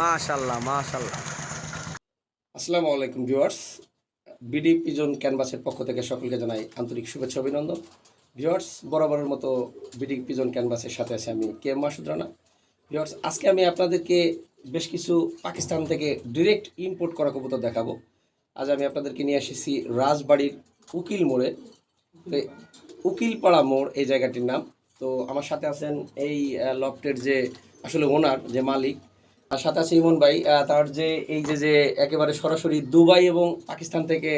মাশাল্লাহ মাশাল্লাহ আসসালামু আলাইকুম ভিউয়ার্স। বিডি পিজন ক্যানভাসের পক্ষ থেকে সকলকে জানাই আন্তরিক শুভেচ্ছা অভিনন্দন। ভিউয়ার্স, বরাবরের মতো বিডি পিজন ক্যানভাসের সাথে আছে আমি কে মাসুদ রানা। ভিউয়ার্স, আজকে আমি আপনাদেরকে বেশ কিছু পাকিস্তান থেকে ডিরেক্ট ইম্পোর্ট করা কবুতর দেখাবো। আজ আমি আপনাদেরকে নিয়ে এসেছি রাজবাড়ির উকিল মোড়ে। তো উকিলপাড়া মোড়, এই জায়গাটির নাম। তো আমার সাথে আছেন এই লফটের যে আসলে ওনার যে মালিক আর সাথে আছে ইমন ভাই তার যে এই যে যে একেবারে সরাসরি দুবাই এবং পাকিস্তান থেকে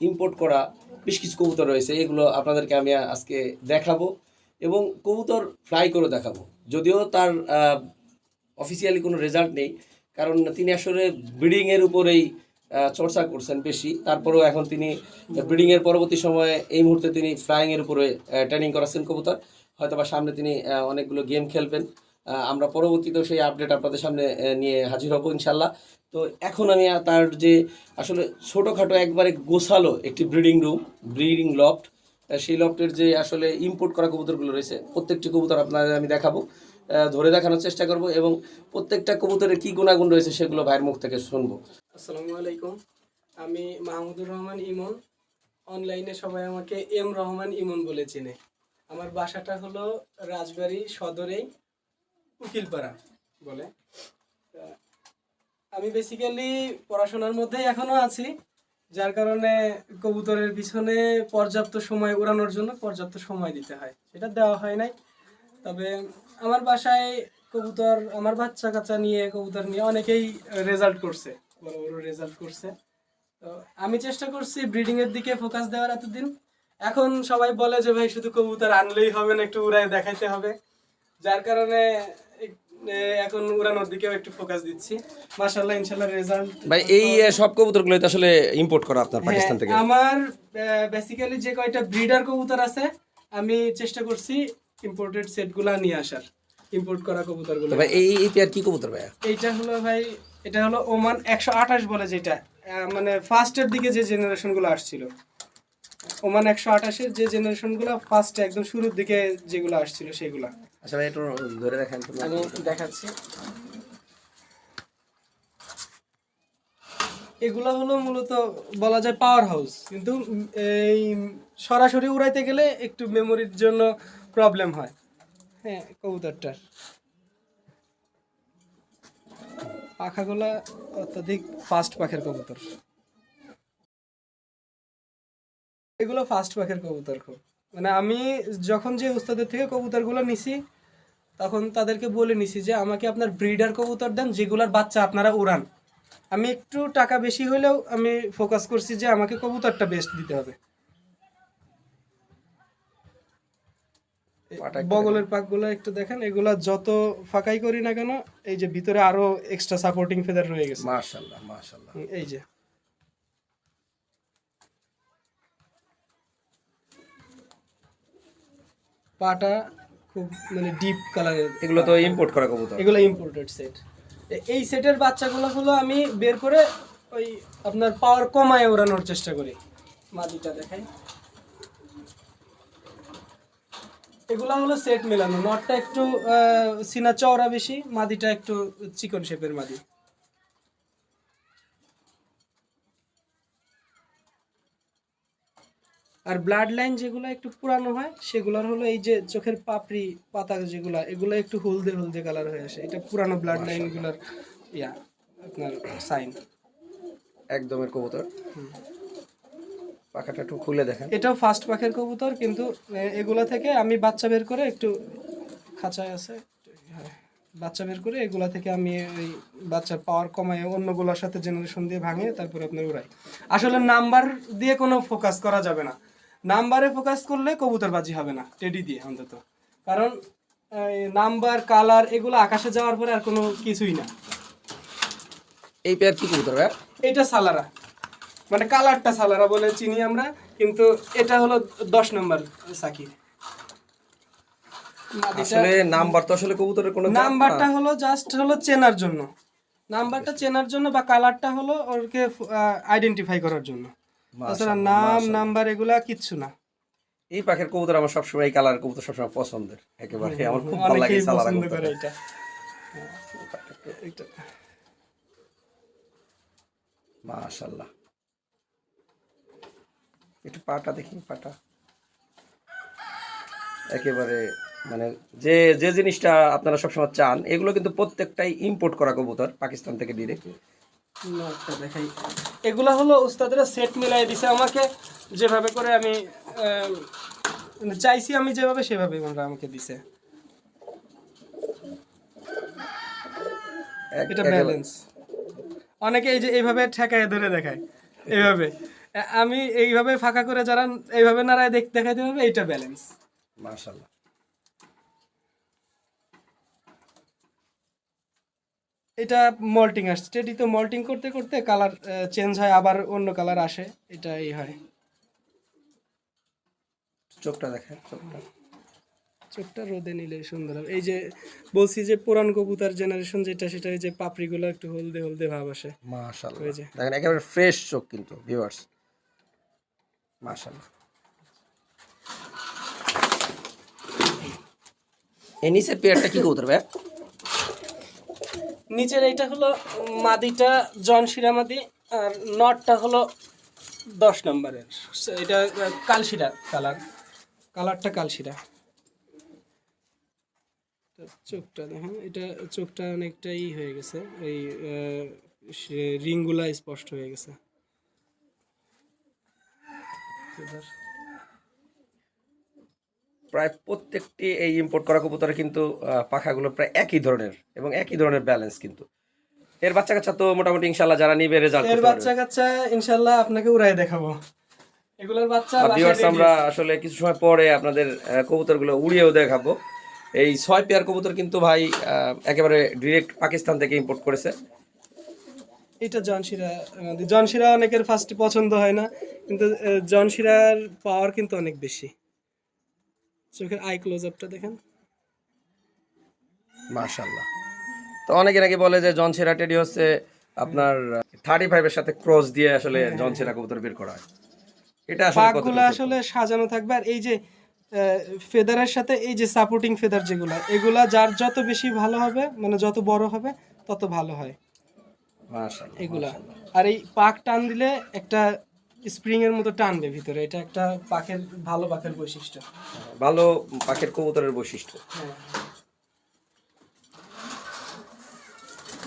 ইম্পোর্ট করা বেশ কিছু কবুতর রয়েছে, এগুলো আপনাদেরকে আমি আজকে দেখাবো এবং কবুতর ফ্লাই করে দেখাবো। যদিও তার অফিসিয়ালি কোনো রেজাল্ট নেই, কারণ তিনি আসলে ব্রিডিংয়ের উপরেই চর্চা করছেন বেশি। তারপরেও এখন তিনি ব্রিডিংয়ের পরবর্তী সময়ে এই মুহূর্তে তিনি ফ্লাইংয়ের উপরে ট্রেনিং করাচ্ছেন কবুতর। হয়তো বা সামনে তিনি অনেকগুলো গেম খেলবেন। আমরা পরবর্তীতেও সেই আপডেট আপনাদের সামনে নিয়ে হাজির হব ইনশাল্লাহ। তো এখন আমি তার যে আসলে ছোটোখাটো একবারে গোছালো একটি ব্রিডিং রুম ব্রিডিং লফট সেই লফটের যে আসলে ইম্পোর্ট করা কবুতরগুলো রয়েছে, প্রত্যেকটি কবুতর আপনাদের আমি দেখাবো ধরে দেখানোর চেষ্টা করব এবং প্রত্যেকটা কবুতরের কী গুণাগুণ রয়েছে সেগুলো ভাইয়ের মুখ থেকে শুনব। আসসালামু আলাইকুম। আমি মাহমুদুর রহমান ইমন। অনলাইনে সবাই আমাকে এম রহমান ইমন বলে চেনে। আমার বাসাটা হলো রাজবাড়ি সদরেই। উকিলপাড়া বলে। আমি বেসিক্যালি পড়াশোনার মধ্যেই এখনও আছি, যার কারণে কবুতরের পিছনে পর্যাপ্ত সময় উড়ানোর জন্য পর্যাপ্ত সময় দিতে হয়। সেটা দেওয়া হয় নাই। তবে আমার বাসায় কবুতর, আমার বাচ্চা কাচ্চা নিয়ে কবুতর নিয়ে অনেকেই রেজাল্ট করছে, বড় বড় রেজাল্ট করছে। তো আমি চেষ্টা করছি ব্রিডিং এর দিকে ফোকাস দেওয়ার এতদিন। এখন সবাই বলে যে, ভাই, শুধু কবুতর আনলেই হবে না, একটু উড়ায় দেখাইতে হবে। যার কারণে এখন উড়ানোর দিকেও একটু ফোকাস দিচ্ছি। মাশাল্লাহ ইনশাল্লাহ রেজাল্ট ভাই এই সব কবুতরগুলো তো আসলে ইম্পোর্ট করা আপনার পাকিস্তান থেকে। হ্যাঁ, আমার বেসিক্যালি যে কয়টা ব্রিডার কবুতর আছে আমি চেষ্টা করছি ইম্পোর্টেড সেটগুলা নিয়ে আসার ইম্পোর্ট করা কবুতরগুলো। ভাই এই এই পেয়ার কি কবুতর ভাইয়া? এইটা হলো ভাই এটা হলো ওমান একশো আঠাশ বলে যেটা মানে ফার্স্টের দিকে যে জেনারেশনগুলো আসছিল। ওমান একশো আঠাশের যে জেনারেশনগুলো ফার্স্টে একদম শুরুর দিকে যেগুলো আসছিল সেগুলা। আচ্ছা ভাই, একটু ধরে রাখেন তো। আমি দেখাচ্ছি। এগুলো হলো মূলত, বলা যায় পাওয়ার হাউস কিন্তু এই সরাসরি উড়াইতে গেলে একটু মেমোরির জন্য প্রবলেম হয়। হ্যাঁ কবুতরটার। পাখাগুলা অত্যাধিক ফাস্ট পাখের কবুতর। এগুলো ফাস্ট পাখের কবুতর খুব। মানে আমি যখন যে উস্তাদের থেকে কবুতরগুলো নিছি তখন তাদেরকে বলে নিছি যে আমাকে আপনার ব্রিডার কবুতর দেন যেগুলার বাচ্চা আপনারা উড়ান। আমি একটু টাকা বেশি হলেও আমি ফোকাস করছি যে আমাকে কবুতরটা বেস্ট দিতে হবে। বগলের পাকগুলো একটু দেখেন এগুলা যত ফাঁকাই করি না কেন এই যে ভিতরে আরও এক্সট্রা সাপোর্টিং ফেদার রয়ে গেছে। মাশাআল্লাহ মাশাআল্লাহ। এই যে। পাটা খুব মানে ডিপ কালারের এগুলো তো ইম্পোর্ট করা কবুতর। এগুলো ইম্পোর্টেড সেট এই সেটের বাচ্চাগুলো হলো আমি বের করে ওই আপনার পাওয়ার কমায় ওড়ানোর চেষ্টা করি। মাদিটা দেখাই এগুলা হলো সেট মেলানো। নটটা একটু সিনা চওড়া বেশি মাদিটা একটু চিকন শেপের মাদি আর ব্লাড লাইন যেগুলো একটু পুরানো হয় সেগুলোর হলো এই যে চোখের পাপড়ি পাতা যেগুলো এগুলো একটু হলদে হলদে কালার হয়ে আসে। এটা পুরানো ব্লাড লাইনগুলোর ইয়া আপনার সাইন একদমের কবুতর। পাখাটা একটু খুলে দেখেন। এটাও ফার্স্ট পাখের কবুতর কিন্তু এগুলো থেকে আমি বাচ্চা বের করে একটু খাঁচায় আছে। বাচ্চা বের করে এগুলা থেকে আমি ওই বাচ্চার পাওয়ার কমায় অন্যগুলোর সাথে জেনারেশন দিয়ে ভাঙে তারপরে আপনার উড়াই। আসলে নাম্বার দিয়ে কোনো ফোকাস করা যাবে না। নাম্বারে ফোকাস করলে কবুতরবাজি হবে না টেডি দিয়ে অন্তত। কারণ নাম্বার কালার এগুলো আকাশে যাওয়ার পরে আর কোনো কিছুই না। এই পেয়ার কি কবুতর ভাইয়া এটা সালারা। মানে কালারটা সালারা বলে চিনি আমরা কিন্তু এটা হলো দশ নম্বর সাকির আসলে নাম্বার তো আসলে কবুতরের কোনো নাম্বারটা হলো জাস্ট হলো চেনার জন্য। নাম্বারটা চেনার জন্য বা কালারটা হলো ওরকে আইডেন্টিফাই করার জন্য। তাছাড়া নাম নাম্বার এগুলা কিচ্ছু না। এই পাখির কবুতর আমার সবসময় কালার কবুতর সবসময় পছন্দের একেবারে। আমার খুব ভালো লাগে সালারা কবুতর। এটা। এটা। মাশাল্লাহ একটু পাটা দেখি পাটা। একেবারে মানে যে যে জিনিসটা আপনারা সবসময় চান এগুলো কিন্তু প্রত্যেকটাই ইম্পোর্ট করা কবুতর পাকিস্তান থেকে ডিরেক্ট দেখাই। এগুলা হলো উস্তাদরা সেট মিলাই দিছে আমাকে যেভাবে করে আমি চাইছি আমি যেভাবে সেভাবে ওনারা আমাকে দিছে। এটা ব্যালেন্স অনেকে এই যে এইভাবে ঠেকায় ধরে দেখায় এইভাবে। আমি এইভাবে ফাঁকা করে যারা এইভাবে নাড়ায় দেখ দেখাইতে হবে এইটা ব্যালেন্স মাশাল্লাহ এটা মল্টিং আসছে। এটি তো মল্টিং করতে করতে কালার চেঞ্জ হয় আবার অন্য কালার আসে। এটা এই হয়। চোখটা দেখেন চোখটা। চোখটা রোদে নিলে সুন্দর হবে। এই যে বলছি যে পুরান কবুতার জেনারেশন যেটা সেটা এই যে পাপড়িগুলো একটু হলদে হলদে ভাব আসে। যে। দেখেন একেবারে ফ্রেশ চোখ কিন্তু ভিউয়ার্স মাশাল্লাহ এই নিচের পেয়ারটা কি কবুতর ভাই নিচের এইটা হলো মাদিটা, জন শিরামাদি আর নটটা হলো দশ নম্বরের। এটা কালশিরা কালার। কালারটা কালশিরা। চোখটা দেখেন, এটা চোখটা অনেকটাই হয়ে গেছে। এই রিংগুলা স্পষ্ট হয়ে গেছে। প্রায় প্রত্যেকটি এই ইম্পোর্ট করা কবুতরে কিন্তু পাখাগুলো প্রায় একই ধরনের এবং একই ধরনের ব্যালেন্স কিন্তু। এর বাচ্চা কাচ্চা তো মোটামুটি ইনশাল্লাহ যারা নিবে রেজাল্ট এর বাচ্চা কাচ্চা ইনশাল্লাহ আপনাকে উড়াই দেখাবো। এগুলোর বাচ্চা ভিউয়ার্স আমরা আসলে কিছু সময় পরে আপনাদের কবুতরগুলো উড়িয়েও দেখাবো। এই ছয় পেয়ার কবুতর কিন্তু ভাই একেবারে ডিরেক্ট পাকিস্তান থেকে ইম্পোর্ট করেছে। এটা জনশিরা জনশিরা অনেকের ফার্স্ট পছন্দ হয় না কিন্তু জনশিরার পাওয়ার কিন্তু অনেক বেশি। চোখের আই ক্লোজ আপটা দেখেন। মাশাল্লাহ তো অনেকে নাকি বলে যে জন সেরা টেডি হচ্ছে আপনার থার্টি ফাইভের সাথে ক্রস দিয়ে আসলে জন সেরা কবুতর বের করা হয়। এটা আসলে পাকগুলো আসলে সাজানো থাকবে। আর এই যে ফেদারের সাথে এই যে সাপোর্টিং ফেদার যেগুলা এগুলা যার যত বেশি ভালো হবে মানে যত বড় হবে তত ভালো হয়। এগুলা। আর এই পাক টান দিলে একটা স্প্রিং এর মতো টানবে ভিতরে। এটা একটা পাখের ভালো পাখের বৈশিষ্ট্য। ভালো পাখির কবুতরের বৈশিষ্ট্য। হ্যাঁ।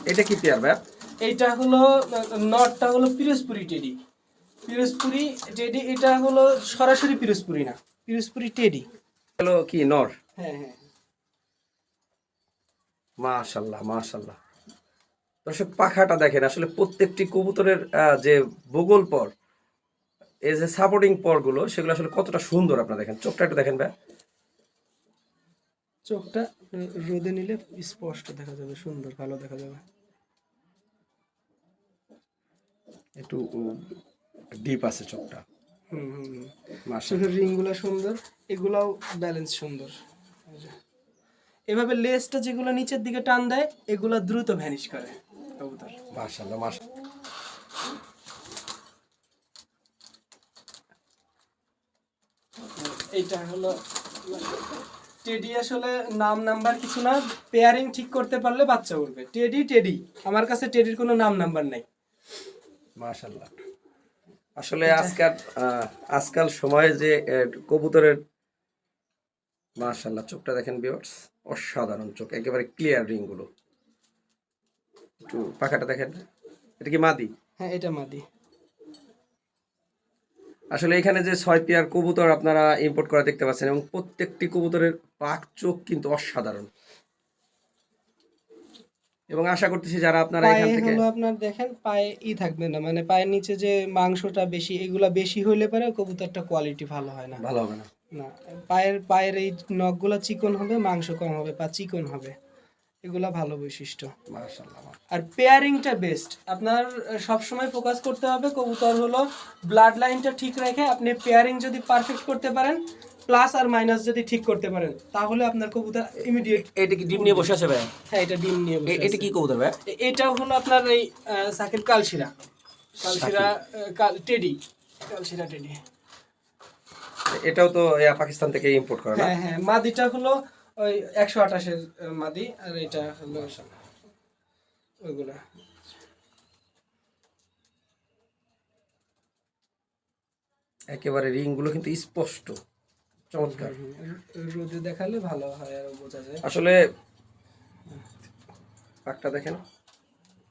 এটা কি পেয়ার ভাই এইটা হলো নটটা হলো পিরোজপুরি টেডি। পিরোজপুরি টেডি এটা হলো সরাসরি পিরোজপুরি না পিরোজপুরি টেডি। হলো কি নর? হ্যাঁ হ্যাঁ। মাশাল্লাহ মাশাল্লাহ। দর্শক পাখাটা দেখেন আসলে প্রত্যেকটি কবুতরের আহ, যে বগল পর এই যে সাপোর্টিং পরগুলো সেগুলো আসলে কতটা সুন্দর আপনারা দেখেন। চোখটা একটু দেখেন ভাই। চোখটা রোদে নিলে স্পষ্ট দেখা যাবে সুন্দর ভালো দেখা যাবে। একটু ডিপ আছে চোখটা। রিংগুলো সুন্দর এগুলাও ব্যালেন্স সুন্দর। এভাবে লেজটা যেগুলো নিচের দিকে টান দেয় এগুলো দ্রুত ভ্যানিশ করে কবুতর। মাশাল্লাহ মাশাল্লাহ এইটা হলো টেডি আসলে নাম নাম্বার কিছু না পেয়ারিং ঠিক করতে পারলে বাচ্চা উঠবে। টেডি টেডি আমার কাছে টেডির কোনো নাম নাম্বার নাই। মাশাল্লাহ আসলে আজকাল আজকাল সময়ে যে কবুতরের মাশাল্লাহ চোখটা দেখেন বিয়ার্স অসাধারণ চোখ একেবারে ক্লিয়ার রিংগুলো একটু পাখাটা দেখেন এটা কি মাদি? হ্যাঁ এটা মাদি। আসলে এখানে যে ছয় পেয়ার কবুতর আপনারা ইম্পোর্ট করা দেখতে পাচ্ছেন এবং প্রত্যেকটি কবুতরের পাক চোখ কিন্তু অসাধারণ। এবং আশা করতেছি যারা আপনারা এখান থেকে হলো আপনার দেখেন পায়ে ই থাকবে না মানে পায়ের নিচে যে মাংসটা বেশি এগুলা বেশি হইলে পরে কবুতরটা কোয়ালিটি ভালো হয় না। ভালো হবে না। না পায়ের পায়ের এই নখগুলো চিকন হবে মাংস কম হবে বা চিকন হবে। এগুলা ভালো বৈশিষ্ট্য। আর পেয়ারিংটা বেস্ট আপনার সব সময় ফোকাস করতে হবে কবুতর হলো ব্লাড লাইনটা ঠিক রেখে আপনি পেয়ারিং যদি পারফেক্ট করতে পারেন প্লাস আর মাইনাস যদি ঠিক করতে পারেন তাহলে আপনার কবুতর ইমিডিয়েট এটা কি ডিম নিয়ে বসে আছে ভাই? হ্যাঁ এটা ডিম নিয়ে বসে এটা কি কবুতর ভাই? এ- এটাও হলো আপনার এই আহ, সাকিব কালশিরা। কালশিরা কাল- টেডি। কালশিরা টেডি। এটাও তো পাকিস্তান থেকে ইম্পোর্ট করা হ্যাঁ হ্যাঁ মাদিটা হলো ওই একশো আঠাশের মাদি আর এটা হলো ওইগুলা। একেবারে রিংগুলো কিন্তু স্পষ্ট চমৎকার। রোদে দেখালে ভালো হয় আর বোঝা যায়। আসলে পাকটা দেখেন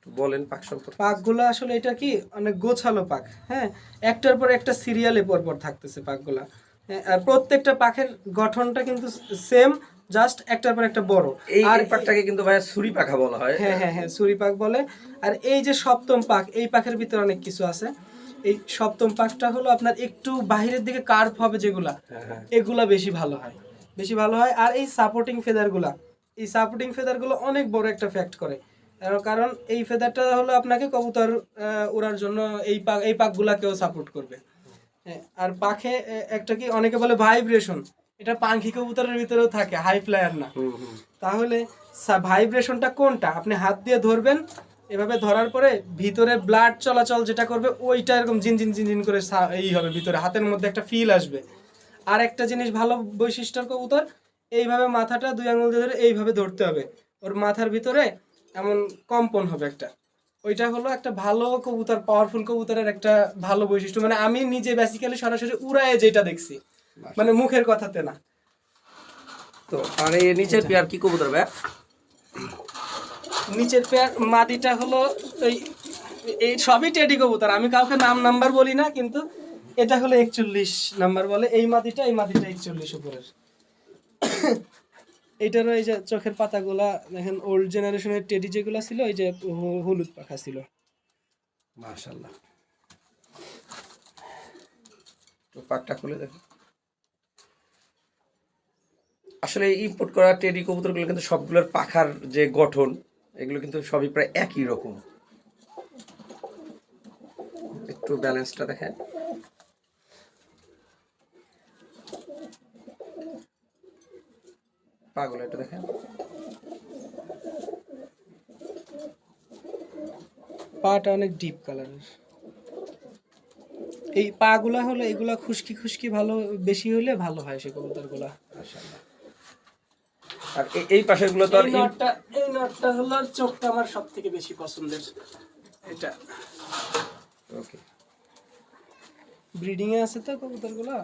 বলেন পাক সম্পর্কে। পাকগুলো আসলে এটা কি অনেক গোছালো পাক হ্যাঁ? একটার পর একটা সিরিয়ালে পর পর থাকতেছে পাকগুলা। হ্যাঁ, আর প্রত্যেকটা পাখের গঠনটা কিন্তু সেম জাস্ট একটার পর একটা বড়। এই আর পাকটাকে কিন্তু ভাইয়া ছুরি পাখা বলা হয়। হ্যাঁ হ্যাঁ হ্যাঁ সুরি পাক বলে। আর এই যে সপ্তম পাক এই পাকের ভিতরে অনেক কিছু আছে। এই সপ্তম পাকটা হলো আপনার একটু বাহিরের দিকে কার্ভ হবে যেগুলা হ্যাঁ, হ্যাঁ। এগুলা বেশি ভালো হয়। বেশি ভালো হয়। আর এই সাপোর্টিং ফেদারগুলা এই সাপোর্টিং ফেদারগুলো অনেক বড় একটা ফ্যাক্ট করে। কারণ এই ফেদারটা হলো আপনাকে কবুতর উড়ার জন্য এই পাক এই পাকগুলাকেও সাপোর্ট করবে। হ্যাঁ, আর পাখে একটা কি অনেকে বলে ভাইব্রেশন এটা পাখি কবুতরের ভিতরেও থাকে হাই ফ্লায়ার না। তাহলে ভাইব্রেশনটা কোনটা? আপনি হাত দিয়ে ধরবেন এভাবে ধরার পরে ভিতরে ব্লাড চলাচল যেটা করবে ওইটা এরকম জিন জিন জিন জিন করে এই হবে ভিতরে হাতের মধ্যে একটা ফিল আসবে। আর একটা জিনিস ভালো বৈশিষ্ট্যর কবুতর এইভাবে মাথাটা দুই আঙুল দিয়ে ধরে এইভাবে ধরতে হবে। ওর মাথার ভিতরে এমন কম্পন হবে একটা। ওইটা হলো একটা ভালো কবুতর পাওয়ারফুল কবুতরের একটা ভালো বৈশিষ্ট্য। মানে আমি নিজে বেসিক্যালি সরাসরি উড়ায়ে যেটা দেখছি। মানে মুখের কথাতে না। তো আর এই নিচের পেয়ার কি কবুতর ভাইয়া নিচের পেয়ার মাদিটা হলো এই এই সবই টেডি কবুতর। আমি কাউকে নাম নাম্বার বলি না কিন্তু এটা হলো একচল্লিশ নাম্বার বলে। এই মাদিটা এই মাদিটা একচল্লিশ উপরের। এইটারও এই যে চোখের পাতাগুলা দেখেন ওল্ড জেনারেশনের টেডি যেগুলো ছিল ওই যে হলুদ পাখা ছিল। মাশাল্লাহ তো পাকটা খুলে দেখো। আসলে ইম্পোর্ট করা টেডি কবুতরগুলো কিন্তু সবগুলোর পাখার যে গঠন এগুলো কিন্তু সবই প্রায় একই রকম। একটু ব্যালেন্সটা দেখেন। পাগুলো একটু দেখেন। পাটা অনেক ডিপ কালারের এই পাগুলা হলো এগুলা খুশকি খুশকি ভালো বেশি হলে ভালো হয় সে কবুতরগুলা। মাশাআল্লাহ। আর এই তো আর এই নটটা এই নটটা হলো চোখটা আমার সব থেকে বেশি পছন্দের। এটা। ওকে ব্রিডিং এ আছে তো কবুতরগুলা?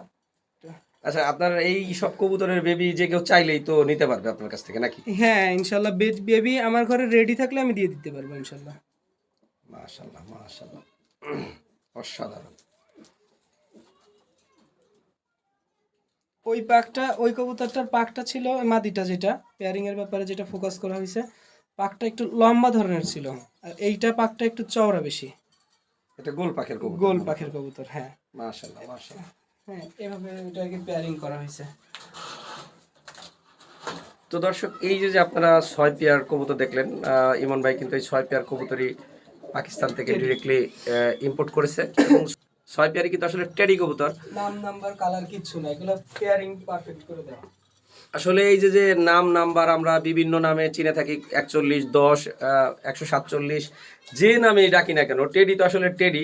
আচ্ছা আপনার এই সব কবুতরের বেবি যে কেউ চাইলেই তো নিতে পারবে আপনার কাছ থেকে নাকি? হ্যাঁ ইনশাল্লাহ বেবি আমার ঘরে রেডি থাকলে আমি দিয়ে দিতে পারব ইনশাল্লাহ। মাশাল্লাহ মাশাল্লাহ অসাধারণ। ওই পাকটা ওই কবুতরটার পাকটা ছিল মাদিটা যেটা পেয়ারিং এর ব্যাপারে যেটা ফোকাস করা হয়েছে পাকটা একটু লম্বা ধরনের ছিল। আর এইটা পাকটা একটু চওড়া বেশি। এটা গোল পাখের কবুতর। গোল পাখের কবুতর হ্যাঁ। মাশাল্লাহ মাশাল্লাহ হ্যাঁ এভাবে এটাকে পেয়ারিং করা হয়েছে। তো দর্শক এই যে আপনারা ছয় পেয়ার কবুতর দেখলেন আহ, ইমন ভাই কিন্তু এই ছয় পেয়ার কবুতরই পাকিস্তান থেকে ডিরেক্টলি ইম্পোর্ট করেছে এবং ছয় পেয়ারি কিন্তু আসলে টেডি কবুতর। নাম নাম্বার কালার কিচ্ছু না এগুলো পেয়ারিং পারফেক্ট করে দেয়। আসলে এই যে যে নাম নাম্বার আমরা বিভিন্ন নামে চিনে থাকি একচল্লিশ দশ একশো সাতচল্লিশ যে নামে ডাকি না কেন টেডি তো আসলে টেডি।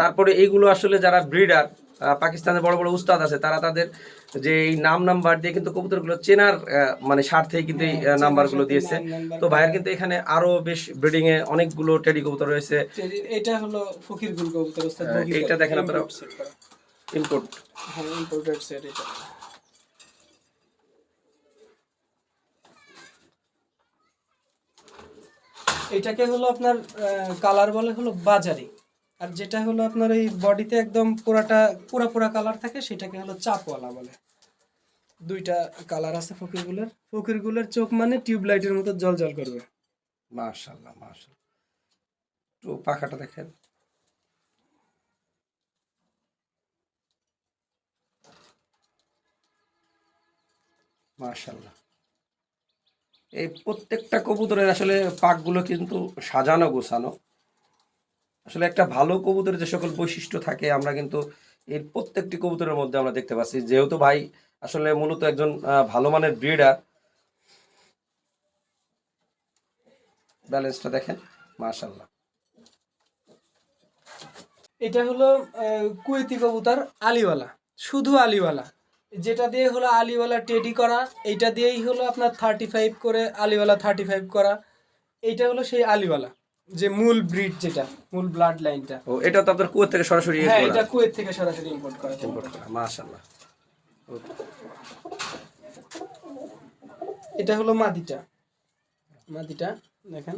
তারপরে এইগুলো আসলে যারা ব্রিডার পাকিস্তানের বড় বড় উস্তাদ আছে তারা তাদের যে এই নাম নাম্বার দিয়ে কিন্তু কবুতরগুলো চেনার মানে স্বার্থেই কিন্তু এই হ্যাঁ, নাম্বারগুলো দিয়েছে। তো ভাইয়ের কিন্তু এখানে আরও বেশ ব্রিডিং এ অনেকগুলো টেডি কবুতর রয়েছে। এটা হলো ফকির গুল কবুতর ওস্তাদ হ্যাঁ, এইটা দেখেন আপনারা। ইম্পোর্ট হ্যাঁ ইম্পোর্টেড সেট এটা। এটাকে হলো আপনার কালার বলে হলো বাজারি। আর যেটা হলো আপনার এই বডিতে একদম পুরাটা, পুরা পুরা কালার থাকে, সেটাকে হলো চাপওয়ালা বলে। দুইটা কালার আছে ফকিরগুলোর। ফকিরগুলোর চোখ মানে টিউবলাইটের মতো জল জল করবে। মাশাল্লাহ মাশাল্লাহ তো পাখাটা দেখেন। মাশাল্লাহ এই প্রত্যেকটা কবুতরের আসলে পাকগুলো কিন্তু সাজানো গোছানো। আসলে একটা ভালো কবুতরের যে সকল বৈশিষ্ট্য থাকে, আমরা কিন্তু এর প্রত্যেকটি কবুতরের মধ্যে আমরা দেখতে পাচ্ছি। যেহেতু ভাই আসলে মূলত একজন ভালো মানের ব্রিডার ব্যালেন্সটা দেখেন মাশাল্লাহ এটা হলো কুয়েতি কবুতর আলিওয়ালা, শুধু আলিওয়ালা। যেটা দিয়ে হলো আলিওয়ালা টেডি করা এটা দিয়েই হলো আপনার থার্টি ফাইভ করে আলিওয়ালা থার্টি ফাইভ করা, এইটা হলো সেই আলিওয়ালা। যে মূল ব্রিড যেটা মূল ব্লাড লাইনটা ও এটা তো আপনার কুয়োর থেকে সরাসরি হ্যাঁ এটা কুয়েত থেকে সরাসরি ইম্পোর্ট করা। Import করা মাশাআল্লাহ। এটা হলো মাদিটা। মাদিটা দেখেন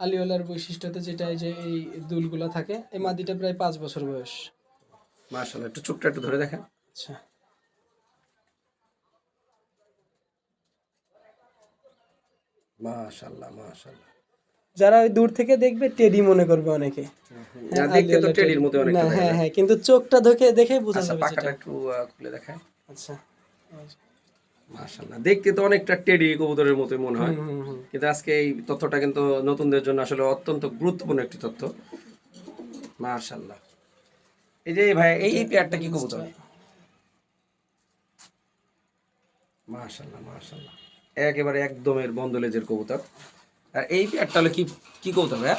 আলিওলার বৈশিষ্ট্যতে যেটা এই যে এই দুলগুলো থাকে এই মাদিটা প্রায় পাঁচ বছর বয়স। মাশাআল্লাহ একটু চোখটা একটু ধরে দেখেন। আচ্ছা। মাশাআল্লাহ মাশাআল্লাহ। যারা ওই দূর থেকে দেখবে টেডি মনে করবে অনেকে। না, দেখতে তো টেডির মতো অনেকটা হ্যাঁ হ্যাঁ কিন্তু চোখটা দেখে দেখে বোঝা আচ্ছা যাবে পাখাটা একটু খুলে দেখায়। আচ্ছা। মাশাআল্লাহ দেখতে তো অনেকটা টেডি কবুতরের মতোই মনে হয়। কিন্তু আজকে এই তথ্যটা কিন্তু নতুনদের জন্য আসলে অত্যন্ত গুরুত্বপূর্ণ একটি তথ্য। মাশাআল্লাহ। এই যে ভাই এই এই পেয়ারটা কি কবুতর? মাশাআল্লাহ মাশাআল্লাহ। একেবারে একদমের বন্ধ লেজের কবুতর। আর এই পেয়ারটা হলো কি কি কবুতর ভাই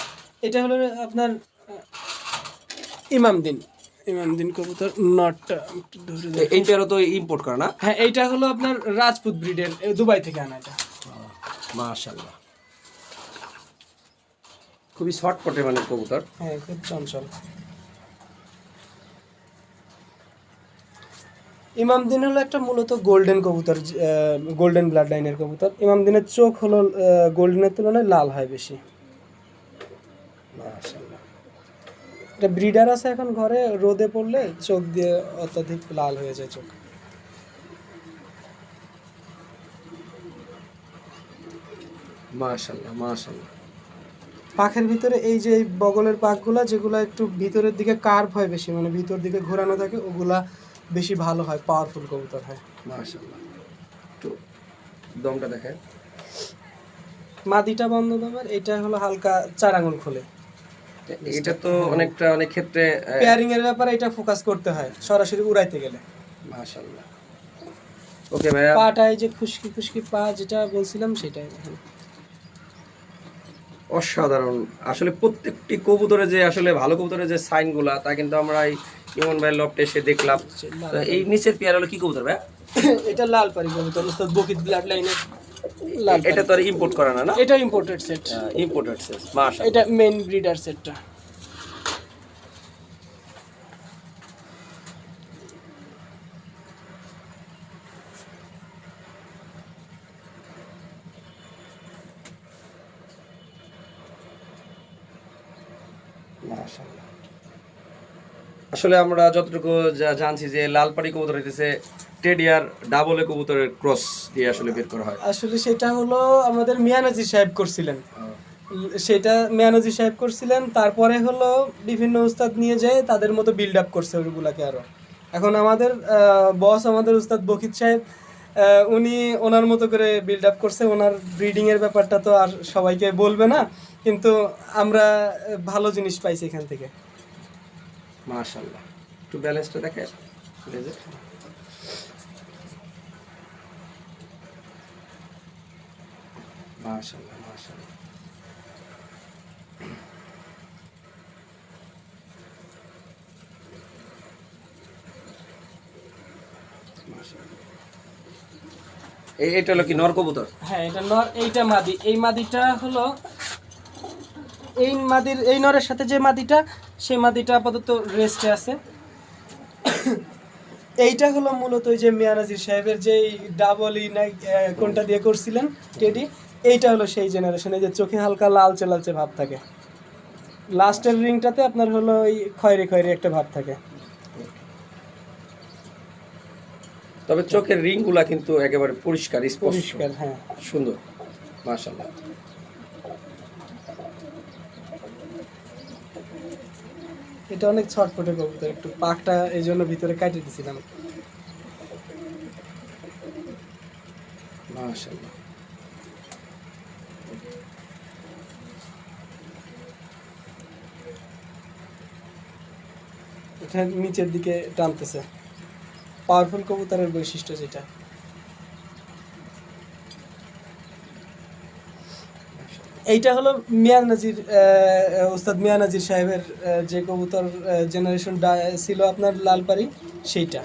এটা হলো আপনার ইমামদিন ইমাম দিন ইমাম দিন কবুতর নটটা ধরে এই পেয়ারও তো ইম্পোর্ট করা না? হ্যাঁ এইটা হলো আপনার রাজপুত ব্রিডের দুবাই থেকে আনা এটা। মাশাআল্লাহ। খুবই শর্ট পটে মানে কবুতর। হ্যাঁ খুব চঞ্চল। ইমাম দিন হলো একটা মূলত গোল্ডেন কবুতর গোল্ডেন ব্লাড লাইনের কবুতর। ইমাম দিনের চোখ হলো গোল্ডেনের তুলনায় লাল হয় বেশি। মাশাআল্লাহ। এটা ব্রিডার আছে এখন ঘরে, রোদে পড়লে চোখ দিয়ে অত্যাধিক লাল হয়ে যায় চোখ। মাশাআল্লাহ মাশাআল্লাহ। পাখের ভিতরে এই যে এই বগলের পাকগুলা যেগুলো একটু ভিতরের দিকে কার্ভ হয় বেশি মানে ভিতর দিকে ঘোরানো থাকে, ওগুলা বেশি ভালো হয় পাওয়ারফুল কবুতর হয়। মাশাআল্লাহ। দমটা দেখেন মাদিটা বন্ধ দামের এটা হলো হালকা চার আঙুল খোলে। এটা তো অনেকটা অনেক ক্ষেত্রে পেয়ারিং এর ব্যাপারে এটা ফোকাস করতে হয় সরাসরি উড়াইতে গেলে। মাশাআল্লাহ। ওকে ভাইয়া। পাটায় যে খুশকি খুশকি পা যেটা বলছিলাম সেটাই। এখানে। অসাধারণ। আসলে প্রত্যেকটি কবুতরে যে আসলে ভালো কবুতরের যে সাইনগুলা তা কিন্তু আমরা এই ইমন ভাই লফটে এসে দেখলাম। এই নিচের পেয়ার হলো কি কবুতর ভাই এটা লাল পারি কবুতর উস্তাদ বকিত ব্লাড লাইনে এটা তো আর ইম্পোর্ট করা না না? এটা ইম্পোর্টেড সেট ইম্পোর্টেড সেট মাশাআল্লাহ। এটা মেইন ব্রিডার সেটটা মাশাআল্লাহ আসলে আমরা যতটুকু জানছি যে লালপাড়ি কবুতর হইতেছে টেডিয়ার ডাবল এ কবুতরের ক্রস দিয়ে আসলে বের করা হয়। আসলে সেটা হলো আমাদের মিয়ানাজি সাহেব করছিলেন। সেটা মিয়ানাজি সাহেব করছিলেন তারপরে হলো বিভিন্ন উস্তাদ নিয়ে যায় তাদের মতো বিল্ড আপ করছে ওইগুলাকে আরও। এখন আমাদের বস আমাদের উস্তাদ বকিত সাহেব উনি ওনার মতো করে বিল্ড আপ করছে ওনার ব্রিডিং এর ব্যাপারটা তো আর সবাইকে বলবে না কিন্তু আমরা ভালো জিনিস পাইছি এখান থেকে। মাশাআল্লাহ। একটু ব্যালেন্সটা দেখে। এই এটা হলো কি নর কবুতর? হ্যাঁ এটা নর, এইটা মাদি। এই মাদিটা হলো, এই মাদির এই নরের সাথে যে মাদিটা সেই মাদিটা আপাতত রেস্টে আছে। এইটা হলো মূলত ওই যে মিয়ানাজির সাহেবের যে ডাবল ই না কোনটা দিয়ে করছিলেন টেডি এইটা হলো সেই জেনারেশনে যে চোখে হালকা লালচে লালচে ভাব থাকে। লাস্টের রিংটাতে আপনার হলো ওই খয়েরি খয়েরি একটা ভাব থাকে। তবে চোখের রিংগুলা কিন্তু একেবারে পরিষ্কার স্পষ্ট। পরিষ্কার হ্যাঁ। সুন্দর মাশাআল্লাহ। এটা অনেক ছটফটে কবুতর একটু পাকটা এই জন্য ভিতরে কাটে দিছিলাম। নিচের দিকে টানতেছে। পাওয়ারফুল কবুতরের বৈশিষ্ট্য যেটা। এইটা হলো মিয়া নাজির ওস্তাদ মিয়া নাজির সাহেবের যে কবুতর জেনারেশন ছিল আপনার লালপাড়ি, সেইটা।